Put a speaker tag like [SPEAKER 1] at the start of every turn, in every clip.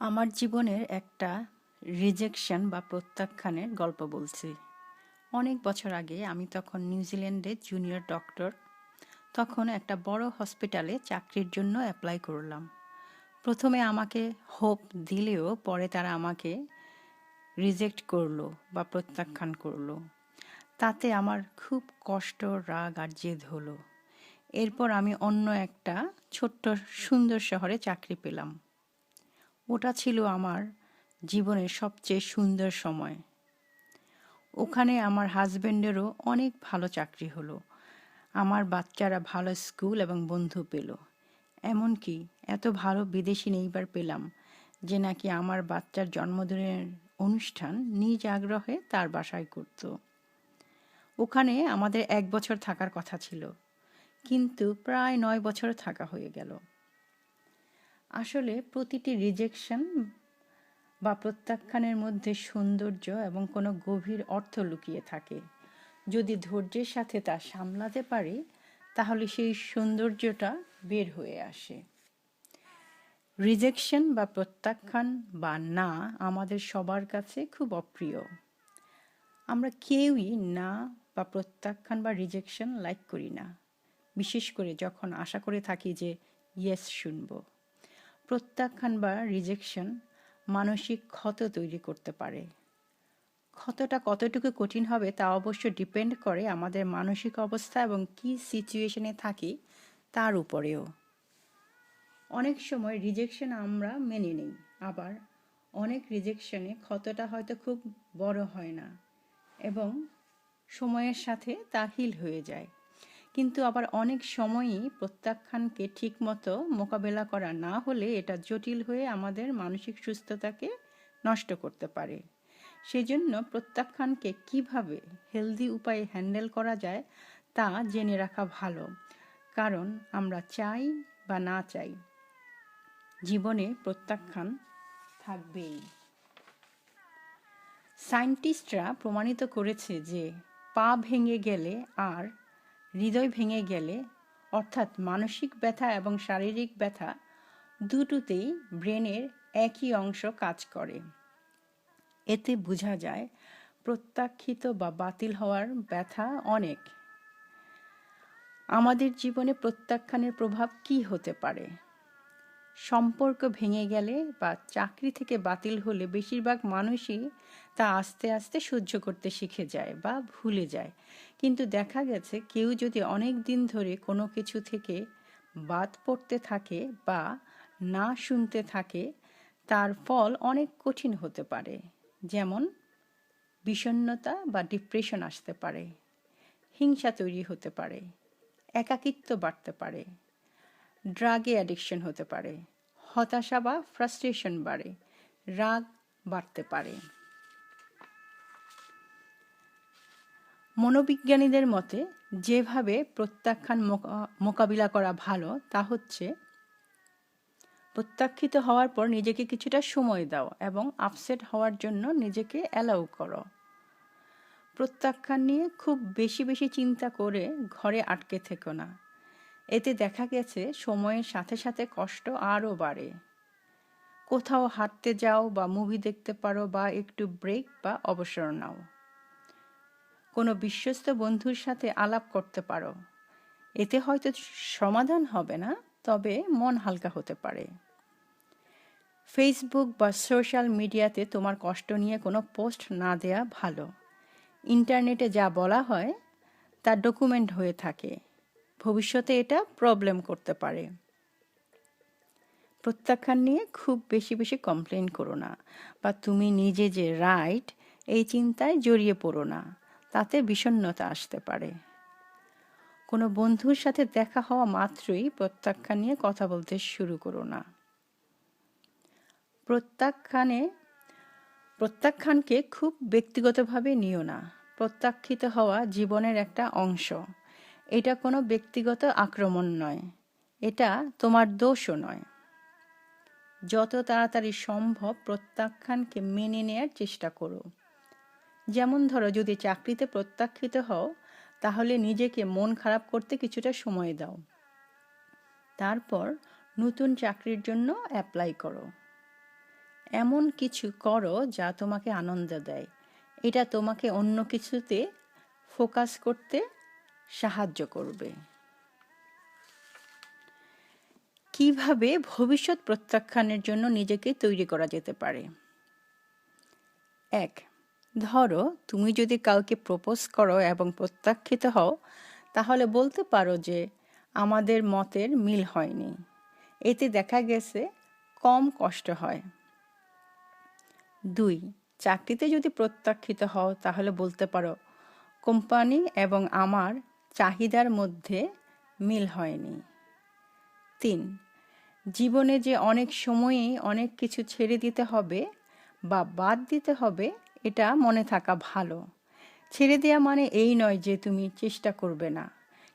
[SPEAKER 1] আমার জীবনের একটা রিজেকশন বা প্রত্যাখ্যানের গল্প বলছি। অনেক বছর আগে আমি তখন নিউজিল্যান্ডে জুনিয়র ডক্টর তখন একটা বড় হসপিটালে চাকরির জন্য অ্যাপ্লাই করলাম। প্রথমে আমাকে হোপ দিলেও পরে তারা আমাকে রিজেক্ট করল বা প্রত্যাখ্যান করল। তাতে আমার খুব কষ্ট, রাগ আর জেদ হলো। এরপর আমি অন্য একটা ছোট্ট সুন্দর শহরে চাকরি পেলাম। ওটা ছিল আমার জীবনের সবচেয়ে সুন্দর সময়। ওখানে আমার হাজব্যান্ডেরও অনেক ভালো চাকরি হলো। আমার বাচ্চারা ভালো স্কুল এবং বন্ধু পেল। এমনকি এত ভালো বিদেশি নেইবার পেলাম যে নাকি আমার বাচ্চার জন্মদিনের অনুষ্ঠান নিজ আগ্রহে তার বাসায় করত। ওখানে আমাদের এক বছর থাকার কথা ছিল। কিন্তু প্রায় নয় বছর থাকা হয়ে গেল। আসলে প্রতিটি রিজেকশন বা প্রত্যাখ্যানের মধ্যে সৌন্দর্য এবং কোনো গভীর অর্থ লুকিয়ে থাকে। যদি ধৈর্যের সাথে তা সামলাতে পারি, তাহলে সেই সৌন্দর্যটা বের হয়ে আসে। রিজেকশন বা প্রত্যাখ্যান বা না আমাদের সবার কাছে খুব অপ্রিয়। আমরা কেউই না বা প্রত্যাখ্যান বা রিজেকশন লাইক করি না। বিশেষ করে যখন আশা করে থাকি যে ইয়েস শুনব। প্রত্যাখ্যান বা রিজেকশন মানসিক ক্ষত তৈরি করতে পারে। ক্ষতটা কতটুকু কঠিন হবে তা অবশ্য ডিপেন্ড করে আমাদের মানসিক অবস্থা এবং কি সিচুয়েশনে থাকি তার উপরেও। অনেক সময় রিজেকশন আমরা মেনে নিই, আবার অনেক রিজেকশনে ক্ষতটা হয়তো খুব বড় হয় না এবং সময়ের সাথে তা হিল হয়ে যায়। কিন্তু আবার অনেক সময়ই প্রত্যাখ্যানকে ঠিকমতো মোকাবেলা করা না হলে এটা জটিল হয়ে আমাদের মানসিক সুস্থতাকে নষ্ট করতে পারে। সেজন্য প্রত্যাখ্যানকে কীভাবে হেলদি উপায়ে হ্যান্ডেল করা যায় তা জেনে রাখা ভালো। কারণ আমরা চাই বা না চাই, জীবনে প্রত্যাখ্যান থাকবেই। সায়েন্টিস্টরা প্রমাণিত করেছে যে পা ভেঙে গেলে আর হৃদয় ভেঙে গেলে, অর্থাৎ মানসিক ব্যথা এবং শারীরিক ব্যথা দুটোতেই ব্রেনের একই অংশ কাজ করে। এতে বোঝা যায়, প্রত্যাখ্যিত বা বাতিল হওয়ার ব্যথা অনেক। আমাদের জীবনে প্রত্যাখ্যানের প্রভাব কি হতে পারে? সম্পর্ক ভেঙে গেলে বা চাকরি থেকে বাতিল হলে বেশিরভাগ মানুষই তা আস্তে আস্তে সহ্য করতে শিখে যায় বা ভুলে যায়। কিন্তু দেখা গেছে কেউ যদি অনেক দিন ধরে কোনো কিছু থেকে বাদ পড়তে থাকে বা না শুনতে থাকে, তার ফল অনেক কঠিন হতে পারে। যেমন বিষণ্নতা বা ডিপ্রেশন আসতে পারে, হিংসা তৈরি হতে পারে, একাকিত্ব বাড়তে পারে। ড্রাগে অ্যাডিকশন হতে পারে, হতাশা বা ফ্রাস্ট্রেশন বাড়ে, রাগ বাড়তে পারে। মনোবিজ্ঞানীদের মতে, যেভাবে প্রত্যাখ্যান মোকাবিলা করা ভালো, তা হচ্ছে প্রত্যাখ্যিত হওয়ার পর নিজেকে কিছুটা সময় দাও এবং আপসেট হওয়ার জন্য নিজেকে অ্যালাউ করো। প্রত্যাখ্যান নিয়ে খুব বেশি বেশি চিন্তা করে ঘরে আটকে থেকো না। এতে দেখা গেছে সময়ের সাথে সাথে কষ্ট আরও বাড়ে। কোথাও হাঁটতে যাও বা মুভি দেখতে পারো বা একটু ব্রেক বা অবসর নাও। কোনো বিশ্বস্ত বন্ধুর সাথে আলাপ করতে পারো। এতে হয়তো সমাধান হবে না, তবে মন হালকা হতে পারে। ফেসবুক বা সোশ্যাল মিডিয়াতে তোমার কষ্ট নিয়ে কোনো পোস্ট না দেয়া ভালো। ইন্টারনেটে যা বলা হয়, তা ডকুমেন্ট হয়ে থাকে। ভবিষ্যতে এটা প্রবলেম করতে পারে। প্রত্যাখ্যান নিয়ে খুব বেশি বেশি কমপ্লেন করো না। বা তুমি নিজে যে রাইট এই চিন্তায় জড়িয়ে পড়ো না। তাতে বিষণ্নতা আসতে পারে। কোনো বন্ধুর সাথে দেখা হওয়া মাত্রই প্রত্যাখ্যান নিয়ে কথা বলতে শুরু করো না। প্রত্যাখ্যানে, প্রত্যাখ্যানকে খুব ব্যক্তিগতভাবে নিও না। প্রত্যাখ্যিত হওয়া জীবনের একটা অংশ। এটা কোনো ব্যক্তিগত আক্রমণ নয়, এটা তোমার দোষও নয়। যত তাড়াতাড়ি সম্ভব প্রত্যাখ্যানকে মেনে নেয়ার চেষ্টা করো। যেমন ধরো, যদি চাকরিতে প্রত্যাখ্যিত হও, তাহলে নিজেকে মন খারাপ করতে কিছুটা সময় দাও। তারপর নতুন চাকরির জন্য অ্যাপ্লাই করো। এমন কিছু করো যা তোমাকে আনন্দ দেয়। এটা তোমাকে অন্য কিছুতে ফোকাস করতে সাহায্য করবে। কীভাবে ভবিষ্যৎ প্রত্যাখ্যানের জন্য নিজেকে তৈরি করা যেতে পারে? এক, ধরো তুমি যদি কাউকে প্রপোজ করো এবং প্রত্যাখ্যিত হও, তাহলে বলতে পারো যে আমাদের মতের মিল হয়নি। এতে দেখা গেছে কম কষ্ট হয়। দুই, চাকরিতে যদি প্রত্যাখ্যিত হও, তাহলে বলতে পারো, কোম্পানি এবং আমার চাহিদার মধ্যে মিল হয়নি। তিন, জীবনে যে অনেক সময়েই অনেক কিছু ছেড়ে দিতে হবে বা বাদ দিতে হবে, এটা মনে থাকা ভালো। ছেড়ে দেওয়া মানে এই নয় যে তুমি চেষ্টা করবে না।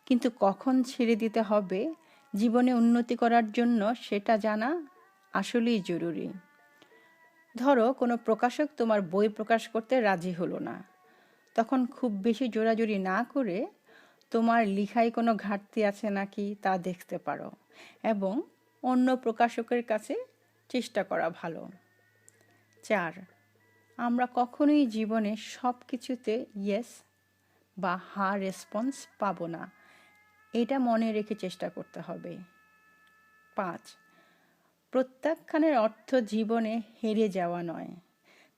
[SPEAKER 1] কিন্তু কখন ছেড়ে দিতে হবে, জীবনে উন্নতি করার জন্য সেটা জানা আসলেই জরুরি। ধরো, কোনো প্রকাশক তোমার বই প্রকাশ করতে রাজি হলো না। তখন খুব বেশি জোরাজুরি না করে তোমার লিখায় কোনো ঘাটতি আছে নাকি তা দেখতে পারো এবং অন্য প্রকাশকের কাছে চেষ্টা করা ভালো। চার, আমরা কখনোই জীবনে সব কিছুতে ইয়েস বা হা রেসপন্স পাবো না। এটা মনে রেখে চেষ্টা করতে হবে। পাঁচ, প্রত্যাখ্যানের অর্থ জীবনে হেরে যাওয়া নয়।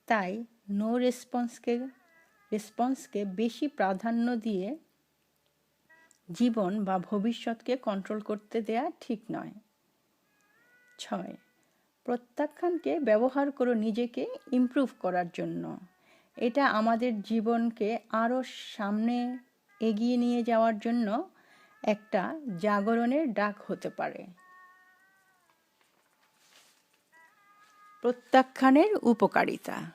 [SPEAKER 1] তাই নো রেসপন্সকে রেসপন্সকে বেশি প্রাধান্য দিয়ে জীবন বা ভবিষ্যৎকে কন্ট্রোল করতে দেয়া ঠিক নয়। ছয়, প্রত্যাখ্যানকে ব্যবহার করো নিজেকে ইমপ্রুভ করার জন্য। এটা আমাদের জীবনকে আরও সামনে এগিয়ে নিয়ে যাওয়ার জন্য একটা জাগরণের ডাক হতে পারে। প্রত্যাখ্যানের উপকারিতা।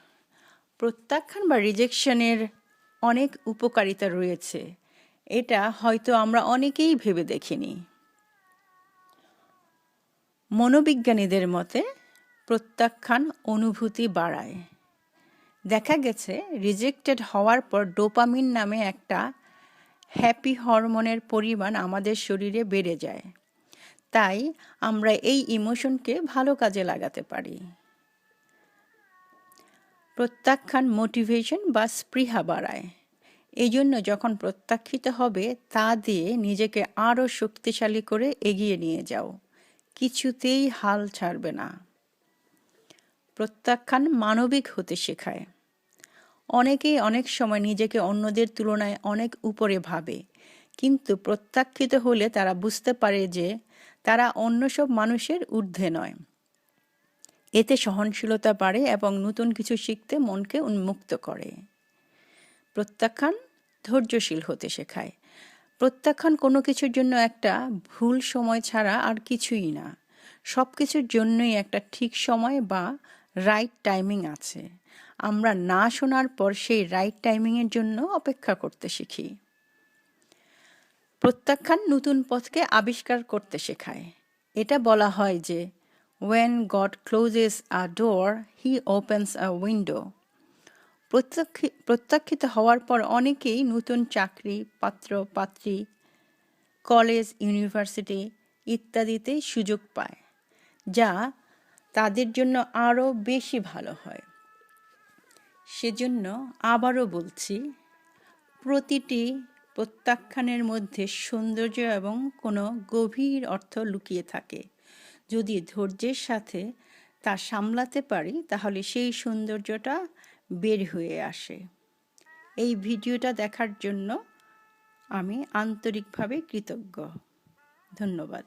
[SPEAKER 1] প্রত্যাখ্যান বা রিজেকশনের অনেক উপকারিতা রয়েছে। এটা হয়তো আমরা অনেকেই ভেবে দেখিনি। মনোবিজ্ঞানীদের মতে, প্রত্যাখ্যান অনুভূতি বাড়ায়। দেখা গেছে, রিজেক্টেড হওয়ার পর ডোপামিন নামে একটা হ্যাপি হরমোনের পরিমাণ আমাদের শরীরে বেড়ে যায়। তাই আমরা এই ইমোশনকে ভালো কাজে লাগাতে পারি। প্রত্যাখ্যান মোটিভেশন বা স্পৃহা বাড়ায়। এই জন্য যখন প্রত্যাখ্যিত হবে, তা দিয়ে নিজেকে আরও শক্তিশালী করে এগিয়ে নিয়ে যাও। কিছুতেই হাল ছাড়বে না। প্রত্যাখ্যান মানবিক হতে শেখায়। অনেকেই অনেক সময় নিজেকে অন্যদের তুলনায় অনেক উপরে ভাবে, কিন্তু প্রত্যাখ্যিত হলে তারা বুঝতে পারে যে তারা অন্য সব মানুষের ঊর্ধ্বে নয়। এতে সহনশীলতা বাড়ে এবং নতুন কিছু শিখতে মনকে উন্মুক্ত করে। প্রত্যাখ্যান ধৈর্যশীল হতে শেখায়। প্রত্যাখ্যান কোনো কিছুর জন্য একটা ভুল সময় ছাড়া আর কিছুই না। সব কিছুর জন্যই একটা ঠিক সময় বা রাইট টাইমিং আছে। আমরা না শোনার পর সেই রাইট টাইমিংয়ের জন্য অপেক্ষা করতে শিখি। প্রত্যাখ্যান নতুন পথকে আবিষ্কার করতে শেখায়। এটা বলা হয় যে when God closes a door he opens a window প্রত্যাখ্যিত হওয়ার পর অনেকেই নতুন চাকরি, পাত্র, পাত্রী, কলেজ, ইউনিভার্সিটি ইত্যাদিতে সুযোগ পায়, যা তাদের জন্য আরও বেশি ভালো হয়। সেজন্য আবারও বলছি, প্রতিটি প্রত্যাখ্যানের মধ্যে সৌন্দর্য এবং কোনো গভীর অর্থ লুকিয়ে থাকে। যদি ধৈর্যের সাথে তা সামলাতে পারি, তাহলে সেই সৌন্দর্যটা বের হয়ে আসে। এই ভিডিওটা দেখার জন্য আমি আন্তরিকভাবে কৃতজ্ঞ। ধন্যবাদ।